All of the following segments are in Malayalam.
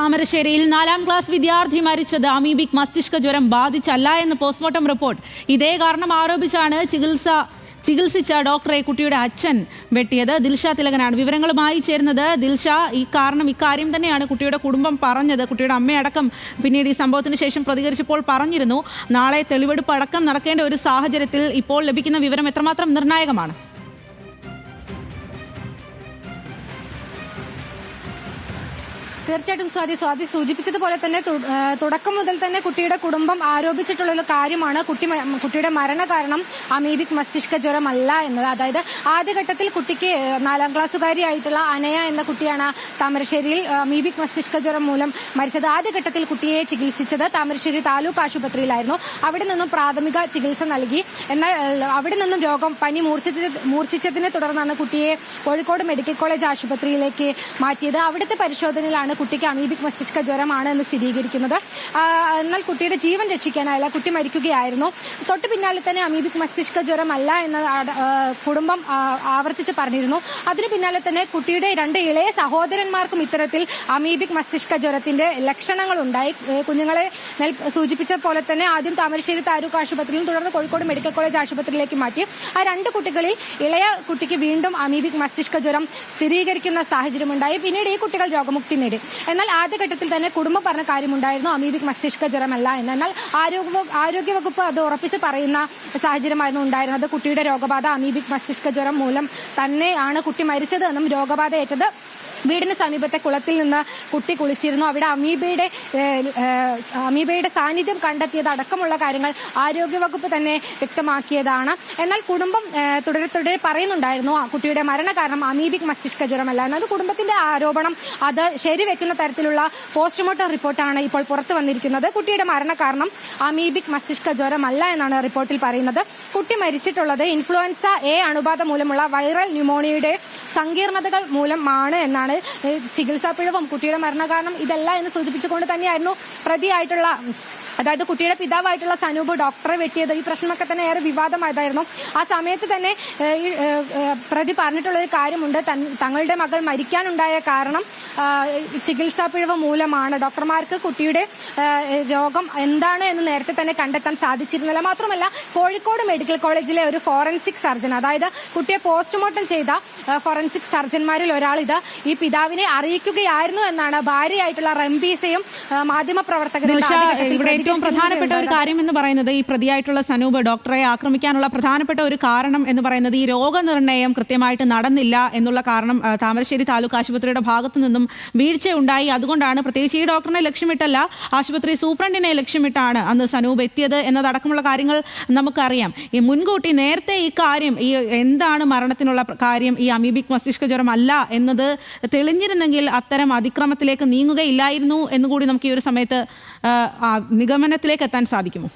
താമരശ്ശേരിയിൽ നാലാം ക്ലാസ് വിദ്യാർത്ഥി മരിച്ചത് അമീബിക് മസ്തിഷ്ക ജ്വരം ബാധിച്ചല്ല എന്ന് പോസ്റ്റ്മോർട്ടം റിപ്പോർട്ട്. ഇതേ കാരണം ആരോപിച്ചാണ് ചികിത്സ ചികിത്സിച്ച ഡോക്ടറെ കുട്ടിയുടെ അച്ഛൻ വെട്ടിയത്. ദിൽഷ തിലകനാണ്. വിവരങ്ങളുമായി ചേരുന്നത് ദിൽഷ. ഈ കാരണം ഇക്കാര്യം തന്നെയാണ് കുട്ടിയുടെ കുടുംബം പറഞ്ഞത്. കുട്ടിയുടെ അമ്മയടക്കം പിന്നീട് ഈ സംഭവത്തിന് ശേഷം പ്രതികരിച്ചപ്പോൾ പറഞ്ഞിരുന്നു. നാളെ തെളിവെടുപ്പ് അടക്കം നടക്കേണ്ട ഒരു സാഹചര്യത്തിൽ ഇപ്പോൾ ലഭിക്കുന്ന വിവരം എത്രമാത്രം നിർണായകമാണ്? തീർച്ചയായിട്ടും സ്വാതി സ്വാതി സൂചിപ്പിച്ചതുപോലെ തന്നെ തുടക്കം മുതൽ തന്നെ കുട്ടിയുടെ കുടുംബം ആരോപിച്ചിട്ടുള്ള ഒരു കാര്യമാണ് കുട്ടി കുട്ടിയുടെ മരണ കാരണം അമീബിക് മസ്തിഷ്ക ജ്വരമല്ല എന്നത്. അതായത് ആദ്യഘട്ടത്തിൽ കുട്ടിക്ക് നാലാം ക്ലാസ്സുകാരിയായിട്ടുള്ള അനയ എന്ന കുട്ടിയാണ് താമരശ്ശേരിയിൽ അമീബിക് മസ്തിഷ്ക ജ്വരം മൂലം മരിച്ചത്. ആദ്യഘട്ടത്തിൽ കുട്ടിയെ ചികിത്സിച്ചത് താമരശ്ശേരി താലൂക്ക് ആശുപത്രിയിലായിരുന്നു. അവിടെ നിന്നും പ്രാഥമിക ചികിത്സ നൽകി. എന്നാൽ അവിടെ നിന്നും രോഗം പനി മൂർച്ഛിച്ചത് മൂർച്ഛിച്ചതിനെ തുടർന്നാണ് കുട്ടിയെ കോഴിക്കോട് മെഡിക്കൽ കോളേജ് ആശുപത്രിയിലേക്ക് മാറ്റിയത്. അവിടുത്തെ പരിശോധനയിലാണ് കുട്ടിക്ക് അമീബിക് മസ്തിഷ്ക ജ്വരമാണ് എന്ന് സ്ഥിരീകരിക്കുന്നത്. എന്നാൽ കുട്ടിയുടെ ജീവൻ രക്ഷിക്കാനായില്ല കുട്ടി മരിക്കുകയായിരുന്നു. തൊട്ട് പിന്നാലെ തന്നെ അമീബിക് മസ്തിഷ്ക ജ്വരമല്ല എന്ന് കുടുംബം ആവർത്തിച്ച് പറഞ്ഞിരുന്നു. അതിനു പിന്നാലെ തന്നെ കുട്ടിയുടെ രണ്ട് ഇളയ സഹോദരന്മാർക്കും ഇത്തരത്തിൽ അമീബിക് മസ്തിഷ്ക ജ്വരത്തിന്റെ ലക്ഷണങ്ങൾ ഉണ്ടായി കുഞ്ഞുങ്ങളെ സൂചിപ്പിച്ച പോലെ തന്നെ ആദ്യം താമരശ്ശേരി താലൂക്ക് ആശുപത്രിയിലും തുടർന്ന് കോഴിക്കോട് മെഡിക്കൽ കോളേജ് ആശുപത്രിയിലേക്ക് മാറ്റി. ആ രണ്ട് കുട്ടികളിൽ ഇളയ കുട്ടിക്ക് വീണ്ടും അമീബിക് മസ്തിഷ്ക ജ്വരം സ്ഥിരീകരിക്കുന്ന സാഹചര്യമുണ്ടായി. പിന്നീട് ഈ കുട്ടികൾ രോഗമുക്തി നേടി. എന്നാൽ ആദ്യഘട്ടത്തിൽ തന്നെ കുടുംബം പറഞ്ഞ കാര്യമുണ്ടായിരുന്നു. അമീബിക് മസ്തിഷ്ക ജ്വരമല്ല എന്ന്. എന്നാൽ ആരോഗ്യ ആരോഗ്യവകുപ്പ് അത് ഉറപ്പിച്ച് പറയുന്ന സാഹചര്യമായിരുന്നു ഉണ്ടായിരുന്നത്. കുട്ടിയുടെ രോഗബാധ അമീബിക് മസ്തിഷ്ക ജ്വരം മൂലം തന്നെയാണ് കുട്ടി മരിച്ചത് എന്നും രോഗബാധ ഏറ്റത് വീടിന് സമീപത്തെ കുളത്തിൽ നിന്ന് കുട്ടി കുളിച്ചിരുന്നു. അവിടെ അമീബയുടെ അമീബയുടെ സാന്നിധ്യം കണ്ടെത്തിയത് അടക്കമുള്ള കാര്യങ്ങൾ ആരോഗ്യവകുപ്പ് തന്നെ വ്യക്തമാക്കിയതാണ്. എന്നാൽ കുടുംബം തുടരെ തുടരെ പറയുന്നുണ്ടായിരുന്നു ആ കുട്ടിയുടെ മരണ കാരണം അമീബിക് മസ്തിഷ്ക ജ്വരമല്ല എന്നാൽ കുടുംബത്തിന്റെ ആരോപണം അത് ശരിവെക്കുന്ന തരത്തിലുള്ള പോസ്റ്റ്മോർട്ടം റിപ്പോർട്ടാണ് ഇപ്പോൾ പുറത്തു വന്നിരിക്കുന്നത്. കുട്ടിയുടെ മരണ കാരണം അമീബിക് മസ്തിഷ്ക ജ്വരമല്ല എന്നാണ് റിപ്പോർട്ടിൽ പറയുന്നത്. കുട്ടി മരിച്ചിട്ടുള്ളത് ഇൻഫ്ലുവൻസ എ അണുബാധ മൂലമുള്ള വൈറൽ ന്യൂമോണിയയുടെ സങ്കീർണതകൾ മൂലമാണ് എന്നാണ് ഏഹ്, ചികിത്സാ പിഴവും കുട്ടിയുടെ മരണകാരണം ഇതല്ല എന്ന് സൂചിപ്പിച്ചുകൊണ്ട് തന്നെയായിരുന്നു പ്രതിയായിട്ടുള്ള അതായത് കുട്ടിയുടെ പിതാവായിട്ടുള്ള സനൂപ് ഡോക്ടറെ വെട്ടിയത്. ഈ പ്രശ്നമൊക്കെ തന്നെ ഏറെ വിവാദമായതായിരുന്നു. ആ സമയത്ത് തന്നെ പ്രതി പറഞ്ഞിട്ടുള്ള ഒരു കാര്യമുണ്ട് തങ്ങളുടെ മകൾ മരിക്കാനുണ്ടായ കാരണം ചികിത്സാ പിഴവ് മൂലമാണ്. ഡോക്ടർമാർക്ക് കുട്ടിയുടെ രോഗം എന്താണ് എന്ന് നേരത്തെ തന്നെ കണ്ടെത്താൻ സാധിച്ചിരുന്നില്ല. മാത്രമല്ല കോഴിക്കോട് മെഡിക്കൽ കോളേജിലെ ഒരു ഫോറൻസിക് സർജൻ അതായത് കുട്ടിയെ പോസ്റ്റ്മോർട്ടം ചെയ്ത ഫോറൻസിക് സർജന്മാരിൽ ഒരാൾ ഇത് ഈ പിതാവിനെ അറിയിക്കുകയായിരുന്നു എന്നാണ് ഭാര്യയായിട്ടുള്ള റംബീസയും ഏഹ്, ഏറ്റവും പ്രധാനപ്പെട്ട ഒരു കാര്യം എന്ന് പറയുന്നത് ഈ പ്രതിയായിട്ടുള്ള സനൂപ് ഡോക്ടറെ ആക്രമിക്കാനുള്ള പ്രധാനപ്പെട്ട ഒരു കാരണം എന്ന് പറയുന്നത് ഈ രോഗനിർണയം കൃത്യമായിട്ട് നടന്നില്ല എന്നുള്ള കാരണം താമരശ്ശേരി താലൂക്ക് ആശുപത്രിയുടെ ഭാഗത്തു നിന്നും വീഴ്ച ഉണ്ടായി അതുകൊണ്ടാണ് പ്രത്യേകിച്ച് ഈ ഡോക്ടറിനെ ലക്ഷ്യമിട്ടല്ല ആശുപത്രി സൂപ്രണ്ടിനെ ലക്ഷ്യമിട്ടാണ് അന്ന് സനൂപ് എത്തിയത് എന്നതടക്കമുള്ള കാര്യങ്ങൾ നമുക്കറിയാം. ഈ മുൻകൂട്ടി നേരത്തെ ഈ കാര്യം ഈ എന്താണ് മരണത്തിനുള്ള കാര്യം ഈ അമീബിക് മസ്തിഷ്ക ജ്വരം അല്ല എന്നത് തെളിഞ്ഞിരുന്നെങ്കിൽ അത്തരം അതിക്രമത്തിലേക്ക് നീങ്ങുകയില്ലായിരുന്നു എന്നുകൂടി നമുക്ക് ഈ ഒരു സമയത്ത് ആ നിഗമനത്തിലേക്ക് എത്താൻ സാധിക്കുമോ?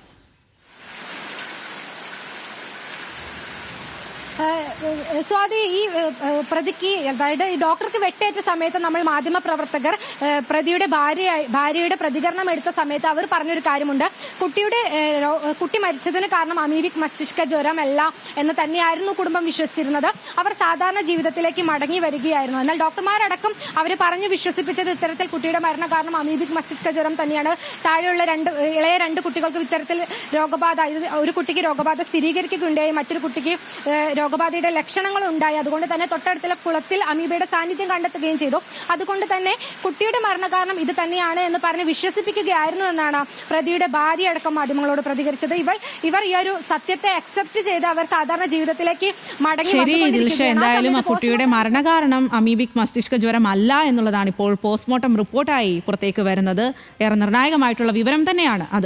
സ്വാതി ഈ പ്രതിക്ക് അതായത് ഡോക്ടർക്ക് വെട്ടേറ്റ സമയത്ത് നമ്മൾ മാധ്യമ പ്രവർത്തകർ പ്രതിയുടെ ഭാര്യ ഭാര്യയുടെ പ്രതികരണം എടുത്ത സമയത്ത് അവർ പറഞ്ഞൊരു കാര്യമുണ്ട്. കുട്ടിയുടെ കുട്ടി മരിച്ചതിന് കാരണം അമീബിക് മസ്തിഷ്ക ജ്വരമല്ല എന്ന് തന്നെയായിരുന്നു കുടുംബം വിശ്വസിച്ചിരുന്നത്. അവർ സാധാരണ ജീവിതത്തിലേക്ക് മടങ്ങി വരികയായിരുന്നു. എന്നാൽ ഡോക്ടർമാരടക്കം അവർ പറഞ്ഞു വിശ്വസിപ്പിച്ചത് ഇത്തരത്തിൽ കുട്ടിയുടെ മരണ കാരണം അമീബിക് മസ്തിഷ്ക ജ്വരം തന്നെയാണ്. താഴെയുള്ള രണ്ട് ഇളയ രണ്ട് കുട്ടികൾക്കും ഇത്തരത്തിൽ രോഗബാധ ഒരു കുട്ടിക്ക് രോഗബാധ സ്ഥിരീകരിക്കുകയുണ്ടായി. മറ്റൊരു കുട്ടിക്ക് രോഗബാധയുടെ ലക്ഷണങ്ങൾ ഉണ്ടായി. അതുകൊണ്ട് തന്നെ തൊട്ടടുത്തുള്ള കുളത്തിൽ അമീബയുടെ സാന്നിധ്യം കണ്ടെത്തുകയും ചെയ്തു. അതുകൊണ്ട് തന്നെ കുട്ടിയുടെ മരണകാരണം ഇത് തന്നെയാണ് എന്ന് പറഞ്ഞ് വിശ്വസിപ്പിക്കുകയായിരുന്നു എന്നാണ് പ്രതിയുടെ ഭാര്യ അടക്കം മാധ്യമങ്ങളോട് പ്രതികരിച്ചത്. ഇവർ ഇവർ ഈ ഒരു സത്യത്തെ അക്സെപ്റ്റ് ചെയ്ത് അവർ സാധാരണ ജീവിതത്തിലേക്ക് മടങ്ങി ശരി ദിൽഷ എന്തായാലും ആ കുട്ടിയുടെ മരണകാരണം അമീബിക് മസ്തിഷ്ക ജ്വരം അല്ല എന്നുള്ളതാണ് ഇപ്പോൾ പോസ്റ്റ്മോർട്ടം റിപ്പോർട്ടായി പുറത്തേക്ക് വരുന്നത്. ഏറെ നിർണായകമായിട്ടുള്ള വിവരം തന്നെയാണ് അത്.